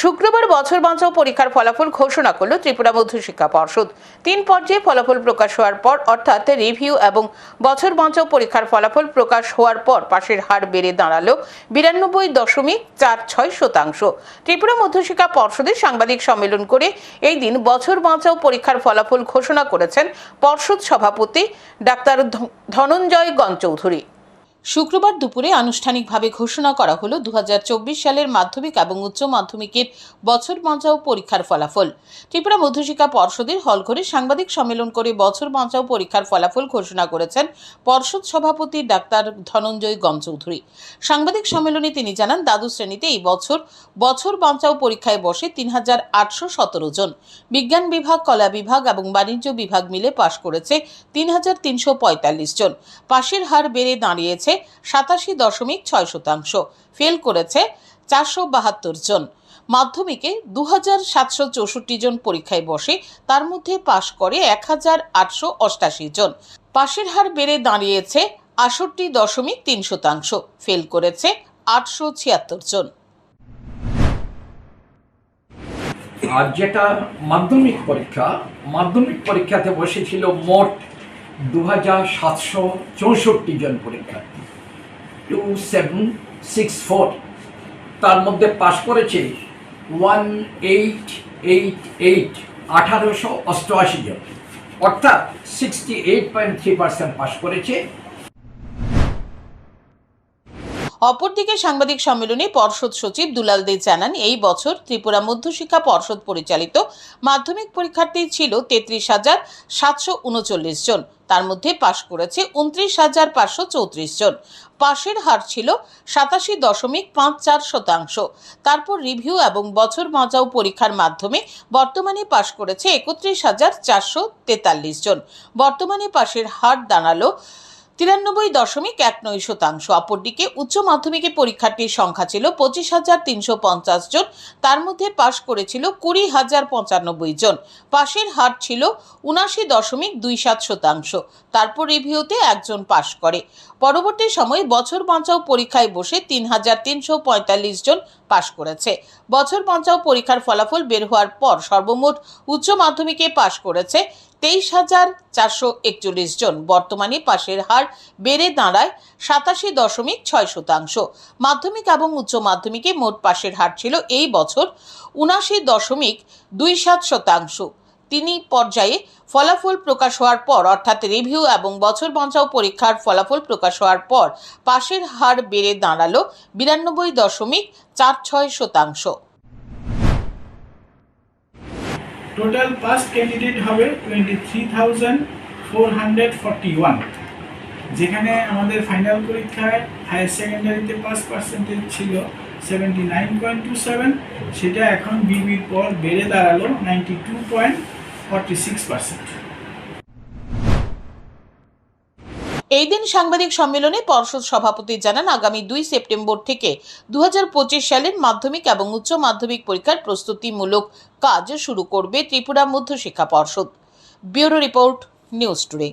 শুক্রবার বছর বাঁচাও পরীক্ষার ফলাফল ঘোষণা করল ত্রিপুরা মধ্য শিক্ষা পর্ষদ। তিন পর্যায়ে ফলাফল প্রকাশ হওয়ার পর, অর্থাৎ রিভিউ এবং বছর বাঁচাও পরীক্ষার ফলাফল প্রকাশ হওয়ার পর পাশের হার বেড়ে দাঁড়াল বিরানব্বই দশমিক চার ছয় শতাংশ। ত্রিপুরা মধ্যশিক্ষা পর্ষদের সাংবাদিক সম্মেলন করে এই দিন বছর বাঁচাও পরীক্ষার ফলাফল ঘোষণা করেছেন পর্ষদ সভাপতি ডাক্তার ধনঞ্জয় গঞ্চৌধুরী শুক্রবার দুপুরে আনুষ্ঠানিকভাবে ঘোষণা করা হলো দু হাজার চব্বিশ সালের মাধ্যমিক এবং উচ্চ মাধ্যমিকের বছর বাঁচাও পরীক্ষার ফলাফল। ত্রিপুরা মধ্যশিক্ষা পর্ষদের হলঘরে সাংবাদিক সম্মেলন করে বছর বাঁচাও পরীক্ষার ফলাফল ঘোষণা করেছেন পর্ষদ সভাপতি ডাক্তার ধনঞ্জয় গমচৌধুরী। সাংবাদিক সম্মেলনে তিনি জানান, দ্বাদশ শ্রেণীতে এই বছর বছর বাঁচাও পরীক্ষায় বসে তিন হাজার আটশো সতেরো জন বিজ্ঞান বিভাগ, কলা বিভাগ এবং বাণিজ্য বিভাগ মিলে পাশ করেছে তিন হাজার তিনশো পঁয়তাল্লিশ জন। পাশের হার বেড়ে দাঁড়িয়েছে সাতাশি দশমিক ছয় শতাংশ। ফেল করেছে চারশো বাহাত্তর জন। মাধ্যমিকে দু হাজার সাতশো চৌষট্টি জন পরীক্ষায় বসে, তার মধ্যে পাশ করে এক হাজার আটশো অষ্টাশি জন। পাশের হার বেড়ে দাঁড়িয়েছে আষট্টি দশমিক তিন শতাংশ। ফেল করেছে আটশো ছিয়াত্তর জন। আর যেটা মাধ্যমিক পরীক্ষা, মাধ্যমিক পরীক্ষাতে বসেছিল মোট দু হাজার সাতশো চৌষট্টি জন পরীক্ষার্থী। টু সেভেন সিক্স ফোর তার মধ্যে পাশ করেছে ওয়ান এইট এইট এইট আঠারোশো অষ্টআশি জন। অর্থাৎ sixty eight point three percent পাশ করেছে অপরদিকে সাংবাদিক সম্মেলনে পর্ষদ সচিব দুলাল দে জানান, এই বছর ত্রিপুরা মধ্যশিক্ষা পর্ষদ পরিচালিত মাধ্যমিক পরীক্ষার্থী ছিল তেত্রিশ হাজার সাতশো উনচল্লিশ জন। তার মধ্যে পাশ করেছে উনত্রিশ হাজার পাঁচশো চৌত্রিশ জন। পাশের হার ছিল সাতাশি দশমিক পাঁচ চার শতাংশ। তারপর রিভিউ এবং বছর বাঁচাও পরীক্ষার মাধ্যমে বর্তমানে পাশ করেছে একত্রিশ হাজার চারশো তেতাল্লিশ জন। বর্তমানে পাশের হার দাঁড়াল তিরানব্বই দশমিক এক নয় শতাংশ। অপরদিকে উচ্চ মাধ্যমিকে পরীক্ষার্থীর সংখ্যা ছিল পঁচিশ হাজার তিনশো পঞ্চাশ জন। তার মধ্যে পাশ করেছিল কুড়ি হাজার পঁচানব্বই জন। পাশের হার ছিল উনাশি দশমিক দুই সাত শতাংশ। তারপর রিভিউতে একজন পাশ করে। পরবর্তী সময়ে বছর বাঁচাও পরীক্ষায় বসে তিন হাজার তিনশো পঁয়তাল্লিশ জন পাশ করেছে। বছর বাঁচাও পরীক্ষার ফলাফল বের হওয়ার পর সর্বমোট উচ্চ মাধ্যমিকে পাশ করেছে তেইশ হাজার চারশো একচল্লিশ জন বর্তমানে পাশের হার বেড়ে দাঁড়ায় সাতাশি দশমিক ছয় শতাংশ। মাধ্যমিক এবং উচ্চ মাধ্যমিকে মোট পাশের হার ছিল এই বছর উনাশি দশমিক দুই সাত শতাংশ। তিনি পর্যায়ে ফলাফল প্রকাশ হওয়ার পর, অর্থাৎ রিভিউ এবং বছর বাঁচাও পরীক্ষার ফলাফল প্রকাশ হওয়ার পর, পাশের হার বেড়ে দাঁড়াল বিরানব্বই দশমিক চার ছয় শতাংশ। টোটাল পাস ক্যান্ডিডেট হবে twenty three thousand four hundred forty one যেখানে আমাদের ফাইনাল পরীক্ষায় হায়ার সেকেন্ডারিতে পাস পার্সেন্টেজ ছিল seventy nine point two seven সেটা এখন বিবির পর বেড়ে দাঁড়াল ninety two point forty six percent এই দিন সাংবাদিক সম্মেলনে পর্ষদ সভাপতি জানান, আগামী দুই সেপ্টেম্বর থেকে দু হাজার পঁচিশ সালের মাধ্যমিক এবং উচ্চ মাধ্যমিক পরীক্ষার প্রস্তুতিমূলক কাজ শুরু করবে ত্রিপুরা মধ্য শিক্ষা পর্ষদ। Bureau report, news today.